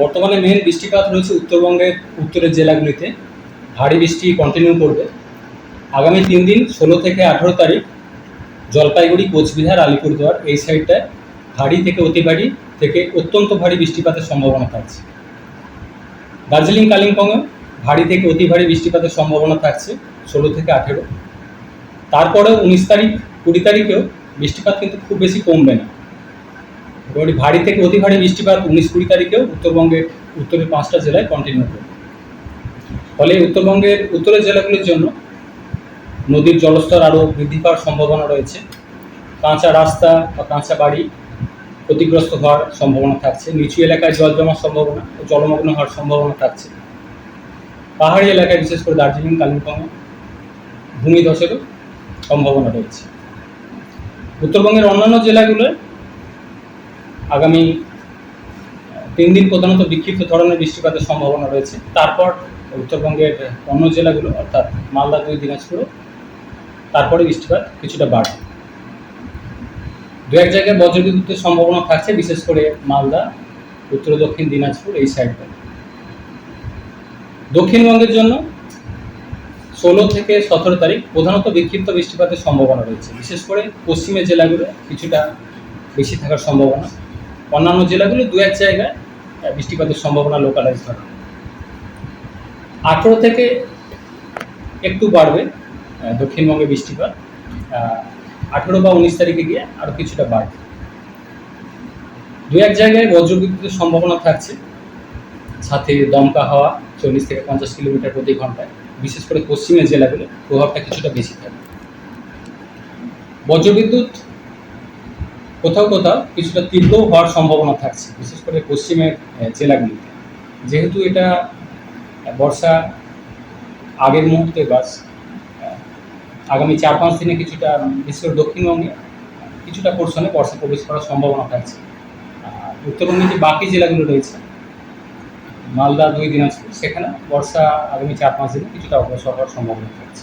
বর্তমানে মেন বৃষ্টিপাত রয়েছে উত্তরবঙ্গের উত্তরের জেলাগুলিতে। ভারী বৃষ্টি কন্টিনিউ করবে। আগামী তিন দিন ষোলো থেকে আঠেরো তারিখ জলপাইগুড়ি, কোচবিহার, আলিপুরদুয়ার এই সাইডটায় ভারী থেকে অতি ভারী থেকে অত্যন্ত ভারী বৃষ্টিপাতের সম্ভাবনা থাকছে। দার্জিলিং কালিম্পংয়ে ভারী থেকে অতি ভারী বৃষ্টিপাতের সম্ভাবনা থাকছে ষোলো থেকে আঠেরো। তারপরেও উনিশ তারিখ, কুড়ি তারিখেও বৃষ্টিপাত কিন্তু খুব বেশি কমবে না। মোটামুটি ভারী থেকে অতি ভারী বৃষ্টিপাত উনিশ কুড়ি তারিখেও উত্তরবঙ্গের উত্তরের পাঁচটা জেলায় কন্টিনিউ করবে ফলে উত্তরবঙ্গের উত্তরের জেলাগুলির জন্য নদীর জলস্তর আরও বৃদ্ধি পাওয়ার সম্ভাবনা রয়েছে। কাঁচা রাস্তা বা কাঁচা বাড়ি ক্ষতিগ্রস্ত হওয়ার সম্ভাবনা থাকছে। নিচু এলাকায় জল জমার সম্ভাবনা ও জলমগ্ন হওয়ার সম্ভাবনা থাকছে। পাহাড়ি এলাকায় বিশেষ করে দার্জিলিং, কালিম্পং ভূমিধসেরও সম্ভাবনা রয়েছে। উত্তরবঙ্গের অন্যান্য জেলাগুলোয় আগামী তিন দিন প্রধানত বিক্ষিপ্ত ধরনের বৃষ্টিপাতের সম্ভাবনা রয়েছে। তারপর উত্তরবঙ্গের অন্য জেলাগুলো, অর্থাৎ মালদা দুই দিনাজপুরও তারপরে বৃষ্টিপাত কিছুটা বাড়বে। দু এক জায়গায় বজ্রবিদ্যুতের সম্ভাবনা থাকছে, বিশেষ করে মালদা, উত্তর দক্ষিণ দিনাজপুর, এই সাইডটা। দক্ষিণবঙ্গের জন্য ষোলো থেকে সতেরো তারিখ প্রধানত বিক্ষিপ্ত বৃষ্টিপাতের সম্ভাবনা রয়েছে। বিশেষ করে পশ্চিমের জেলাগুলো কিছুটা বেশি থাকার সম্ভাবনা। অন্যান্য জেলাগুলো দু এক জায়গায় বৃষ্টিপাতের সম্ভাবনা লোকালাইজ ধরা আঠেরো থেকে একটু বাড়বে দক্ষিণবঙ্গে বৃষ্টিপাত। আঠেরো বা উনিশ তারিখে গিয়ে আরও কিছুটা বাড়বে। দু এক জায়গায় বজ্রবিদ্যুতের সম্ভাবনা থাকছে। সাথে দমকা হাওয়া চল্লিশ থেকে পঞ্চাশ কিলোমিটার প্রতি ঘন্টায়। বিশেষ করে পশ্চিমের জেলাগুলো প্রভাবটা কিছুটা বেশি থাকবে। বজ্রবিদ্যুৎ কোথাও কোথাও কিছুটা তীব্র হওয়ার সম্ভাবনা থাকছে, বিশেষ করে পশ্চিমের জেলাগুলিতে। যেহেতু এটা বর্ষা আগের মুহূর্তে বাস আগামী চার পাঁচ দিনে কিছুটা বিশেষ করে দক্ষিণবঙ্গে কিছুটা পোর্শনে বর্ষা প্রবেশ করার সম্ভাবনা থাকছে। উত্তরবঙ্গে যে বাকি জেলাগুলো রয়েছে, মালদা, দুই দিনাজপুর, সেখানে বর্ষা আগামী চার পাঁচ দিনে কিছুটা অগ্রসর হওয়ার সম্ভাবনা থাকছে।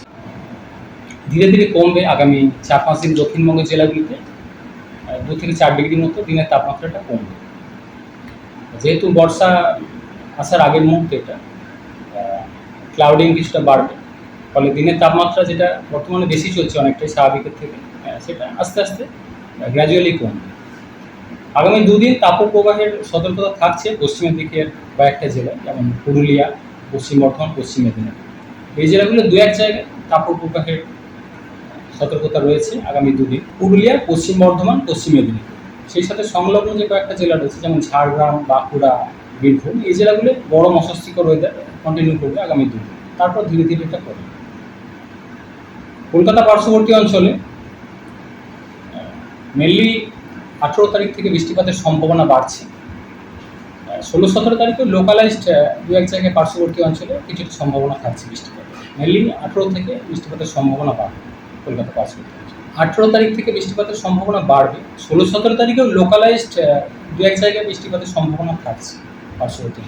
ধীরে ধীরে কমবে আগামী চার পাঁচ দিন দক্ষিণবঙ্গের জেলাগুলিতে। দু থেকে চার ডিগ্রির মতো দিনের তাপমাত্রাটা কমবে। যেহেতু বর্ষা আসার আগের মুহূর্তে এটা ক্লাউডিং কিছুটা বাড়বে ফলে দিনের তাপমাত্রা যেটা বর্তমানে বেশি চলছে অনেকটাই স্বাভাবিকের থেকে আহ, সেটা আস্তে আস্তে গ্র্যাজুয়ালি কমবে। আগামী দুদিন তাপপ্রবাহের সতর্কতা থাকছে পশ্চিমের দিকের কয়েকটা জেলা যেমন পুরুলিয়া পশ্চিম বর্ধমান পশ্চিম মেদিনীপুর। এই জেলাগুলো দু এক জায়গায় তাপপ্রবাহের সতর্কতা রয়েছে আগামী দুদিন। পুরুলিয়া, পশ্চিম বর্ধমান, পশ্চিম মেদিনীপুর। সেই সাথে সংলগ্ন যে কয়েকটা জেলা রয়েছে, যেমন ঝাড়গ্রাম, বাঁকুড়া, বীরভূম, এই জেলাগুলো গরম, অস্বস্তিকর ওয়েদার কন্টিনিউ করবে আগামী দুদিন। তারপর ধীরে ধীরে এটা করবে। কলকাতা পার্শ্ববর্তী অঞ্চলে মেনলি আঠেরো তারিখ থেকে বৃষ্টিপাতের সম্ভাবনা বাড়ছে। ষোলো, সতেরো তারিখে লোকালাইজড দু এক জায়গায় পার্শ্ববর্তী অঞ্চলে কিছুটা সম্ভাবনা থাকছে বৃষ্টিপাতের। মেনলি আঠেরো থেকে বৃষ্টিপাতের সম্ভাবনা বাড়বে। কলকাতা পাস করতে আঠেরো তারিখ থেকে বৃষ্টিপাতের সম্ভাবনা বাড়বে। ষোলো, সতেরো তারিখেও লোকালাইজড দু এক জায়গায় বৃষ্টিপাতের সম্ভাবনা থাকছে পার্শ্ববর্তী